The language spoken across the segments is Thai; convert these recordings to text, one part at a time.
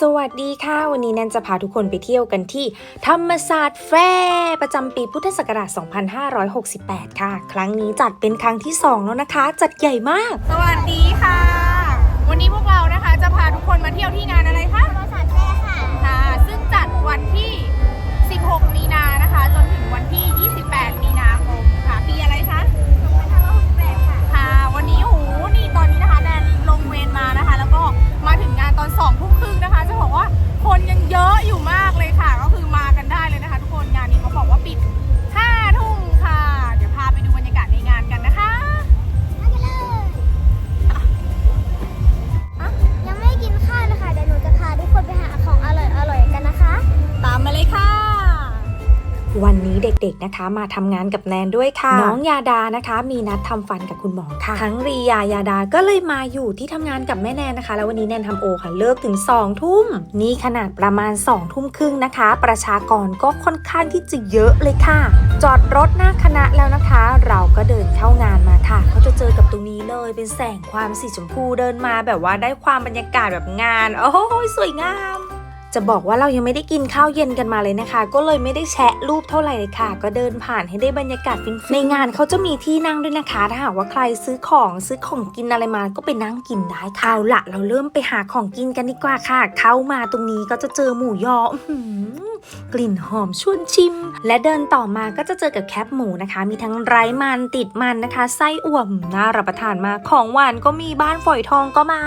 สวัสดีค่ะ วันนี้แนนจะพาทุกคนไปเที่ยวกันที่ ธรรมศาสตร์แฟร์ประจำปีพุทธศักราช 2568 ค่ะ ครั้งนี้จัดเป็นครั้งที่ 2 แล้วนะคะ จัดใหญ่มาก สวัสดีค่ะ วันนี้พวกเรานะคะจะพาทุกคนมาเที่ยวที่งานอะไรคะ ด็กๆนะคะ มาทำงานกับแนนด้วยค่ะ น้องยาดานะคะ มีนัดทำฟันกับคุณหมอค่ะ ทั้งรียายาดาก็เลยมาอยู่ที่ทำงานกับแม่แนนนะคะ แล้ววันนี้แนนทำโอค่ะเลิกถึง2องทุ่มนี่ขนาดประมาณ2องทุ่มครึ่งนะคะ ประชากรก็ค่อนข้างที่จะเยอะเลยค่ะ จอดรถหน้าคณะแล้วนะคะ เราก็เดินเข้างานมาค่ะเขาจะเจอกับตรงนี้เลยเป็นแสงความสีชมพูเดินมาแบบว่าได้ความบรรยากาศแบบงาน โอ้โหสวยงาม จะบอกว่าเรายังไม่ได้กินข้าวเย็นกันมาเลยนะคะ ก็เลยไม่ได้แชะรูปเท่าไหร่เลยค่ะ ก็เดินผ่านให้ได้บรรยากาศฟินๆในงานเขาจะมีที่นั่งด้วยนะคะ ถ้าหากว่าใครซื้อของซื้อของกินอะไรมาก็ไปนั่งกินได้ค่ะเอาละเราเริ่มไปหาของกินกันดีกว่าค่ะ เข้ามาตรงนี้ก็จะเจอหมูยอกลิ่นหอมชวนชิม และเดินต่อมาก็จะเจอกับแคปหมูนะคะ มีทั้งไร้มันติดมันนะคะ ไส้อั่วมน่ารับประทานมากของหวานก็มีบ้านฝอยทองก็มา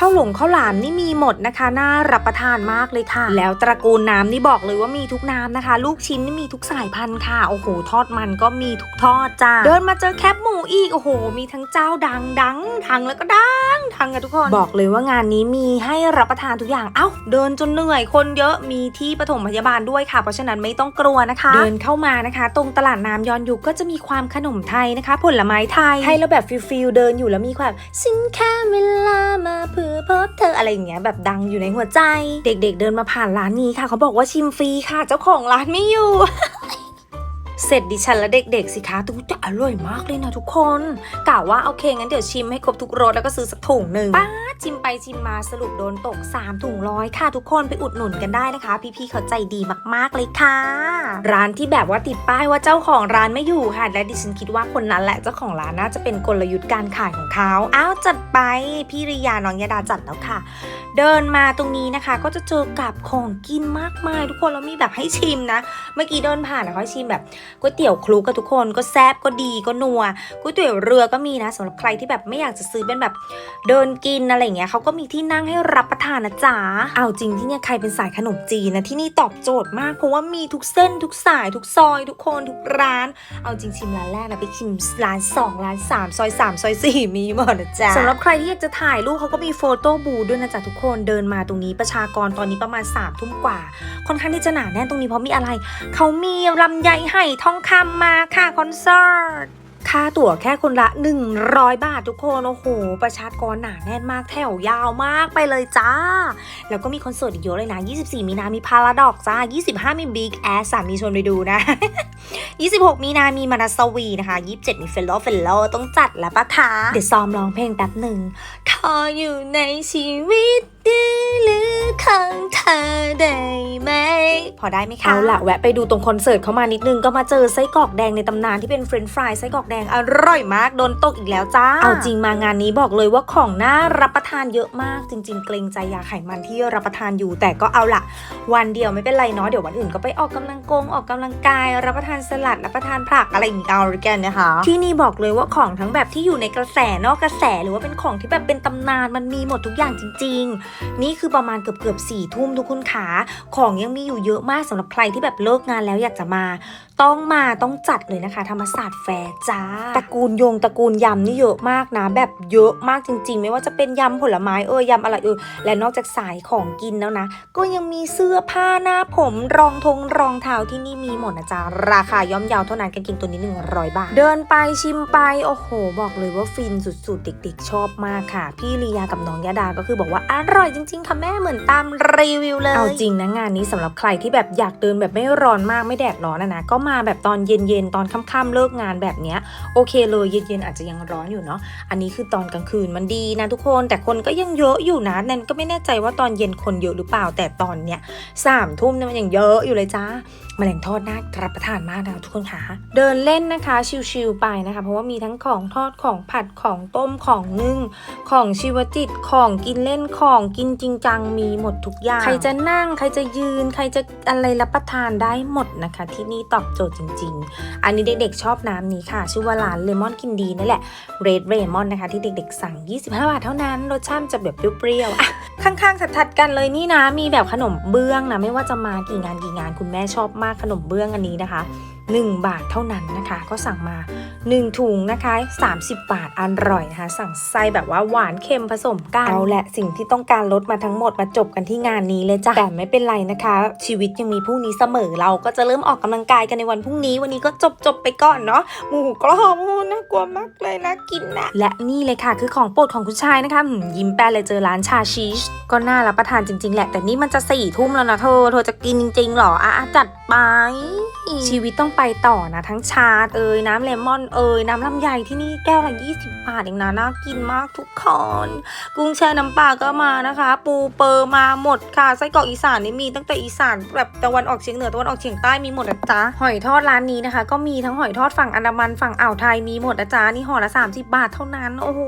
ข้าวหลงข้าวหลามนี่มีหมดนะคะ น่ารับประทานมากเลยค่ะ แล้วตระกูลน้ำนี่บอกเลยว่ามีทุกน้ำนะคะ ลูกชิ้นนี่มีทุกสายพันธุ์ค่ะ โอ้โห ทอดมันก็มีทุกทอดจ้า เดินมาเจอแคบหมูอีก โอ้โห มีทั้งเจ้าดังดังทังแล้วก็ดัง ทังกันทุกคน บอกเลยว่างานนี้มีให้รับประทานทุกอย่าง เอ้า เดินจนเหนื่อยคนเยอะมีที่ปฐมพยาบาลด้วยค่ะ เพราะฉะนั้นไม่ต้องกลัวนะคะ เดินเข้ามานะคะ ตรงตลาดน้ำย้อนยุคก็จะมีความขนมไทยนะคะ ผลไม้ไทยให้แล้วแบบฟิลฟิลเดินอยู่แล้วมีความสินค้าเวลามาเพื่อพบเธออะไรอย่างเงี้ยแบบดังอยู่ในหัวใจ เด็ก ๆ เดินมาผ่านร้านนี้ค่ะ เขาบอกว่าชิมฟรีค่ะ เจ้าของร้านไม่อยู่ เสร็จดิฉันและเด็กๆสิคะทุกจะอร่อยมากเลยนะทุกคนกะว่าโอเคงั้นเดี๋ยวชิมให้ครบทุกรสแล้วก็ซื้อสักถุงหนึ่งป้าชิมไปชิมมาสรุปโดนตก 3 ถุงร้อยค่ะทุกคนไปอุดหนุนกันได้นะคะ พี่ๆเขาใจดีมากๆเลยค่ะ ร้านที่แบบว่าติดป้ายว่าเจ้าของร้านไม่อยู่ค่ะ และดิฉันคิดว่าคนนั้นแหละเจ้าของร้านน่าจะเป็นกลยุทธ์การขายของเขาอ้าวจัดไปพี่ริยาน้องยาดาจัดแล้วค่ะ เดินมาตรงนี้นะคะ ก็จะเจอกับของกินมากมาย ทุกคนแล้วมีแบบให้ชิมนะ เมื่อกี้เดินผ่านนะเขาชิมแบบก๋วยเตี๋ยวคลุกกับทุกคนก็แซบก็ดีก็นัวก๋วยเตี๋ยวเรือก็มีนะสำหรับใครที่แบบไม่อยากจะซื้อเป็นแบบเดินกินอะไรเงี้ยเขาก็มีที่นั่งให้รับประทานนะจ๊ะเอาจริงที่เนี่ยใครเป็นสายขนมจีนนะที่นี่ตอบโจทย์มากเพราะว่ามีทุกเส้นทุกสายทุกซอย ทุกคนทุกร้าน เอาจริงชิมร้านแรกนะไปชิมร้านสองร้านสามซอยสามซอยสี่มีหมดนะจ๊ะสำหรับใครที่อยากจะถ่ายรูปเขาก็มีโฟโต้บูด้วยนะจ๊ะทุกคนเดินมาตรงนี้ประชากรตอนนี้ประมาณ3ามทุ่มกว่าค่อนข้างที่จะหนาแน่นตรงนี้เพราะมีอะไรเขามีลำไยไห่ทองคำมาค่ะคอนเสิร์ตค่าตั๋วแค่คนละ 100 บาททุกคน โอ้โห ประชากรหนาแน่นมากแถวยาวมากไปเลยจ้า แล้วก็มีคอนเสิร์ตอีกเยอะเลยนะ 24 มีนา มีพาราดอกจ้า 25 มีบิ๊กแอสสามีชวนไปดูนะ 26 มีนา มีมานาสวีนะคะ 27 มีเฟลโลเฟลโลต้องจัดแล้วปะคะเดี๋ยวซ้อมร้องเพลงแป๊บหนึ่งขออยู่ในชีวิต ของเธอได้ไหม พอได้ไหมคะ เอาละแวะไปดูตรงคอนเสิร์ตเขามานิดนึงก็มาเจอไส้กรอกแดงในตำนานที่เป็นเฟรนช์ฟรายไส้กรอกแดงอร่อยมากโดนตกอีกแล้วจ้า เอาจริงมางานนี้บอกเลยว่าของน่ารับประทานเยอะมาก จริง ๆ เกรงใจยาไขมันที่รับประทานอยู่ แต่ก็เอาละวันเดียวไม่เป็นไรเนาะเดี๋ยววันอื่นก็ไปออกกำลังกงออกกำลังกาย รับประทานสลัดรับประทานผักอะไรอย่างเงี้ยเอาละกันนะคะ ที่นี่บอกเลยว่าของทั้งแบบที่อยู่ในกระแสนอกกระแสหรือว่าเป็นของที่แบบเป็นตำนานมันมีหมดทุกอย่างจริง ๆ นี่คือประมาณเกือบกือบสี่ทุ่มทุกคนขา ของยังมีอยู่เยอะมากสำหรับใครที่แบบเลิกงานแล้วอยากจะมา ต้องมาต้องจัดเลยนะคะ ธรรมศาสตร์แฟร์จ้าตระกูลยงตระกูลยำนี่เยอะมากนะ แบบเยอะมากจริง ๆ ไม่ว่าจะเป็นยำผลไม้เออยำอะไรเออและนอกจากสายของกินแล้วนะ ก็ยังมีเสื้อผ้าหน้าผมรองทงรองเท้าที่นี่มีหมดนะจ๊ะราคาย่อมเยาวเท่านั้นกันกินตัวนี้ 100 บาท เดินไปชิมไปโอ้โห บอกเลยว่าฟินสุดๆ เด็กๆ ชอบมากค่ะ พี่ลียากับน้องยาดาก็คือบอกว่าอร่อยจริง ๆค่ะแม่เหมือนตามรีวิวเลยเอาจริงนะงานนี้สำหรับใครที่แบบอยากเดินแบบไม่ร้อนมากไม่แดดร้อนนะนะก็มาแบบตอนเย็นๆตอนค่ำๆเลิกงานแบบเนี้ยโอเคเลยเย็นๆอาจจะยังร้อนอยู่เนาะอันนี้คือตอนกลางคืนมันดีนะทุกคนแต่คนก็ยังเยอะอยู่นะแนนก็ไม่แน่ใจว่าตอนเย็นคนเยอะหรือเปล่าแต่ตอนเนี้ยสามทุ่มเนี่ยมันยังเยอะอยู่เลยจ้า แมลงทอดน่ารับประทานมากนะคะทุกคนค่ะ เดินเล่นนะคะชิวๆไปนะคะ เพราะว่ามีทั้งของทอดของผัดของต้มของนึ่ง ของชีวจิตของกินเล่นของกินจริงจังมีหมดทุกอย่าง ใครจะนั่งใครจะยืน ใครจะอะไรรับประทานได้หมดนะคะ ที่นี่ตอบโจทย์จริง ๆ อันนี้เด็กๆชอบน้ำนี้ค่ะ ชื่อว่าร้านเลมอนกินดีนั่นแหละ Red Lemon นะคะที่เด็กๆสั่ง 25 บาทเท่านั้นรสชาติจะแบบเปรี้ยวๆอะข้างๆถัดๆกันเลยนี่นะมีแบบขนมเบื้องนะไม่ว่าจะมากี่งานกี่งานคุณแม่ชอบมากขนมเบื้องอันนี้นะคะ 1 บาทเท่านั้นนะคะ ก็สั่งมา 1 ถุงนะคะ 30 บาทอร่อยนะคะ สั่งไส้แบบว่าหวานเค็มผสมกันเอาแหละสิ่งที่ต้องการลดมาทั้งหมดมาจบกันที่งานนี้เลยจ้ะแต่ไม่เป็นไรนะคะ ชีวิตยังมีพรุ่งนี้เสมอเราก็จะเริ่มออกกำลังกายกันในวันพรุ่งนี้ วันนี้ก็จบจบๆไปก่อนเนาะหมูกรอบโอ้น่ากลัวมากเลยนะกินนะและนี่เลยค่ะคือของโปรดของคุณชายนะคะหืมยิ้มแป้นเลยเจอร้านชาชีสก็น่ารับประทานจริง ๆ แหละ แต่นี่มันจะสี่ทุ่มแล้วนะเธอเธอจะกินจริงๆหรออะอะจัดไปชีวิตต้องไปต่อนะ ทั้งชาเอ่ยน้ำเลมอนเอ่ยน้ำลำไยที่นี่แก้วละ 20 บาทเองนะน่ากินมากทุกคนกุ้งแช่น้ำปลาก็มานะคะ ปูเปอร์มาหมดค่ะไส้กรอกอีสานนี่มีตั้งแต่อีสานแบบตะวันออกเฉียงเหนือตะวันออกเฉียงใต้มีหมดนะจ๊ะหอยทอดร้านนี้นะคะ ก็มีทั้งหอยทอดฝั่งอันดามันฝั่งอ่าวไทยมีหมดนะจ๊ะนี่ห่อละ 30 บาทเท่านั้นโอ้โห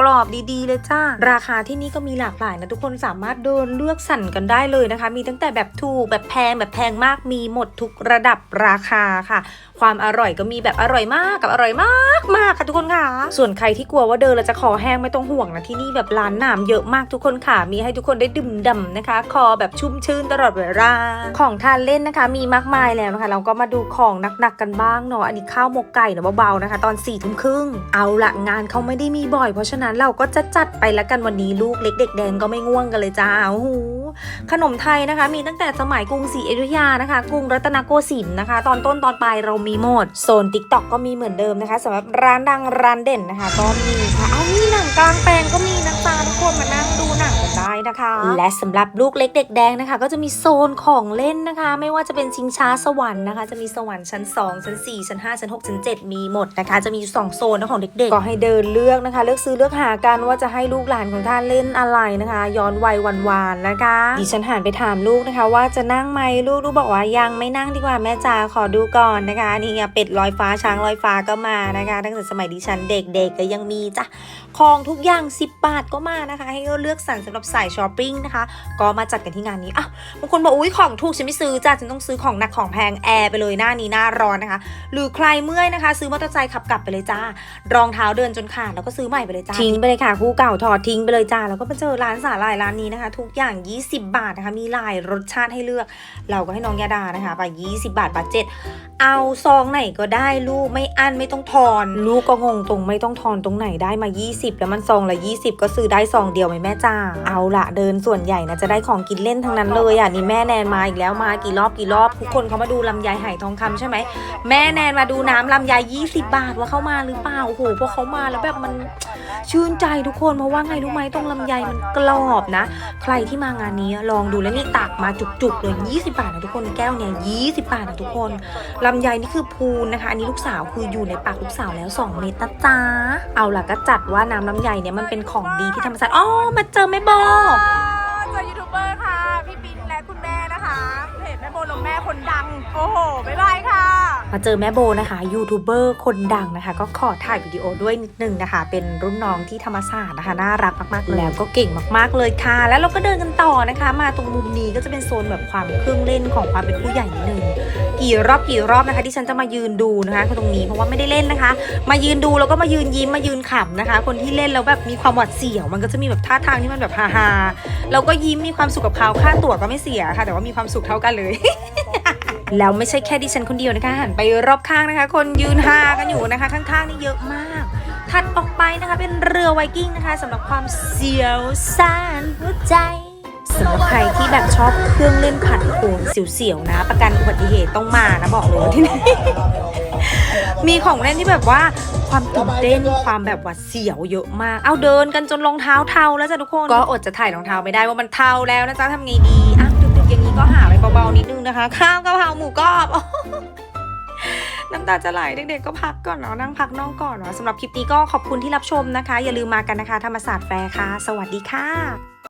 กรอบๆดีๆเลยจ้าราคาที่นี่ก็มีหลากหลายนะทุกคนสามารถเดินเลือกสรรกันได้เลยนะคะ มีตั้งแต่แบบถูกแบบแพงแบบแพงมากมีหมดทุกระดับราคาค่ะ ความอร่อยก็มีแบบอร่อยมากกับอร่อยมากมากค่ะทุกคนค่ะ ส่วนใครที่กลัวว่าเดินแล้วจะคอแห้งไม่ต้องห่วงนะที่นี่แบบร้านน้ำเยอะมากทุกคนค่ะ มีให้ทุกคนได้ดื่มด่ำนะคะ คอแบบชุ่มชื่นตลอดเวลา ของทานเล่นนะคะ มีมากมายแล้วนะคะ เราก็มาดูของหนักๆกันบ้างเนาะ อันนี้ข้าวหมกไก่เนาะเบาๆนะคะ ตอน4ี่ทุ่มครึ่ง เอาละงานเขาไม่ได้มีบ่อย เพราะฉะนั้นเราก็จะจัดไปละกันวันนี้ลูกเล็กเด็กแดงก็ไม่ง่วงกันเลยจ้าโอ้โหขนมไทยนะคะ มีตั้งแต่สมัยกรุงศรีอยุธยานะคะ กรุงรัตนโกสินทร์นะคะ ตอนต้นตอนปลายเรามีหมด โซนติ๊กต็อกก็มีเหมือนเดิมนะคะสำหรับร้านดังร้านเด่นนะคะ ก็มีค่ะเอามีหนังกลางแปลงก็มีนะจ๊ะทุกคนมานั่งดูหนังกันได้นะคะ และสำหรับลูกเล็กเด็กแดงนะคะ ก็จะมีโซนของเล่นนะคะ ไม่ว่าจะเป็นชิงช้าสวรรค์นะคะ จะมีสวรรค์ชั้น 2 ชั้น 4 ชั้น 5 ชั้น 6 ชั้น 7 มีหมดนะคะ จะมีอยู่สองโซนนะของเด็กๆ ก็ให้เดินเลือกนะคะ เลือกซื้อเลือกหากันว่าจะให้ลูกหลานของท่านเล่นอะไรนะคะ ย้อนวัยวันวานๆนะคะดิฉันหันไปถามลูกนะคะ ว่าจะนั่งไหมลูกลูกบอกว่ายังไม่นั่งดีกว่าแม่จ๋าขอดูก่อนนะคะนี่ไงเป็ดลอยฟ้าช้างลอยฟ้าก็มานะคะ ตั้งแต่สมัยดิฉันเด็กๆก็ยังมีจ้ะของทุกอย่าง 10 บาทก็มานะคะ ให้เลือกสรรสำหรับสายช้อปปิ้งนะคะ ก็มาจัดกันที่งานนี้อะบางคนบอกอุ้ยของถูกฉันไม่ซื้อจ้ะฉันต้องซื้อของหนักของแพงแอร์ไปเลยหน้านี้หน้าร้อนนะคะ หรือใครเมื่อยนะคะ ซื้อมอเตอร์ไซค์ขับกลับไปเลยจ้ารองเท้าเดินจนขาดแล้วก็ซื้อใหม่ไปเลยจ้าทิ้งไปเลยค่ะคู่เก่าถอดทิ้งไปเลยจ้าแล้วก็ไปเจอร้านสาหร่ายร้านนี้นะคะ ทุกอย่าง 20 บาทนะคะมีหลายรสชาติให้เลือก เราก็ให้น้องยาดานะคะไป20 บาทบาทเจ็ดเอาซองไหนก็ได้ลูกไม่อั้นไม่ต้องทอน ลูกก็งงตรงไม่ต้องทอนตรงไหนได้มา 20 แล้วมันซองละ 20 ก็ซื้อได้ซองเดียวไหมแม่จ้าเอาละเดินส่วนใหญ่นะจะได้ของกินเล่นทั้งนั้นเลยอะนี่แม่แนนมาอีกแล้วมากี่รอบกี่รอบทุกคนเขามาดูลำไยไหทองคำใช่ไหมแม่แนนมาดูน้ำลำไย20 บาทว่าเข้ามาหรือเปล่าโอ้โหพอเขามาแล้วแบบมันชื่นใจทุกคนเพราะว่าไงรู้ไหมตรงลำไยมันกรอบนะ ใครที่มางานนี้ลองดูแล้วนี่ตักมาจุกๆเลย20 บาทนะทุกคนแก้วเนี่ย20 บาทนะทุกคนลำไยนี่คือพูนนะคะ อันนี้ลูกสาวคืออยู่ในปากลูกสาวแล้ว 2 เม็ดนะจ๊ะ เอาล่ะก็จัดว่าน้ำลำไยเนี่ยมันเป็นของดีที่ธรรมชาติอ๋อมาเจอแม่โบ มาเจอแม่โบนะคะยูทูบเบอร์คนดังนะคะ ก็ขอถ่ายวิดีโอด้วยนิดนึงนะคะ เป็นรุ่นน้องที่ธรรมศาสตร์นะคะน่ารักมากๆแล้วก็เก่งมากๆเลยค่ะ แล้วเราก็เดินกันต่อนะคะ มาตรงมุมนี้ก็จะเป็นโซนแบบความเครื่องเล่นของความเป็นผู้ใหญ่นิดนึงกี่รอบกี่รอบนะคะที่ฉันจะมายืนดูนะคะคตรงนี้เพราะว่าไม่ได้เล่นนะคะ มายืนดูแล้วก็มายืนยิ้มมายืนขำนะคะ คนที่เล่นแล้วแบบมีความหวาดเสียว มันก็จะมีแบบท่าทางที่มันแบบฮาๆเราก็ยิ้มมีความสุขกับเขาค่าตั๋วก็ไม่เสียค่ะ แต่ว่ามีความสุขเท่ากันเลย แล้วไม่ใช่แค่ดิฉันคนเดียวนะคะหันไปรอบข้างนะคะ คนยืนฮากันอยู่นะคะ ข้างๆนี่เยอะมาก ถัดออกไปนะคะเป็นเรือไวกิ้งนะคะสำหรับความเสียวซ่านหัวใจสำหรับใครที่แบบชอบเครื่องเล่นผัดโผนเสียวๆนะ ประกันอุบัติเหตุต้องมานะบอกเลยที่นี่มีของเล่นที่แบบว่าความตื่นเต้นความแบบวัดเสียวเยอะมาก เอาเดินกันจนรองเท้าเทาแล้วจ้ะทุกคน ก็อดจะถ่ายรองเท้าไม่ได้ว่ามันเทาแล้วนะจ๊ะทำไงดีอะ ก็หาอะไรเบาๆนิดนึงนะคะ ข้าวกะเพราหมูกรอบน้ำตาจะไหลเด็กๆก็พักก่อนเนาะนั่งพักนองก่อนเนาะสำหรับคลิปนี้ก็ขอบคุณที่รับชมนะคะ อย่าลืมมากันนะคะ ธรรมศาสตร์แฟร์ค่ะ สวัสดีค่ะ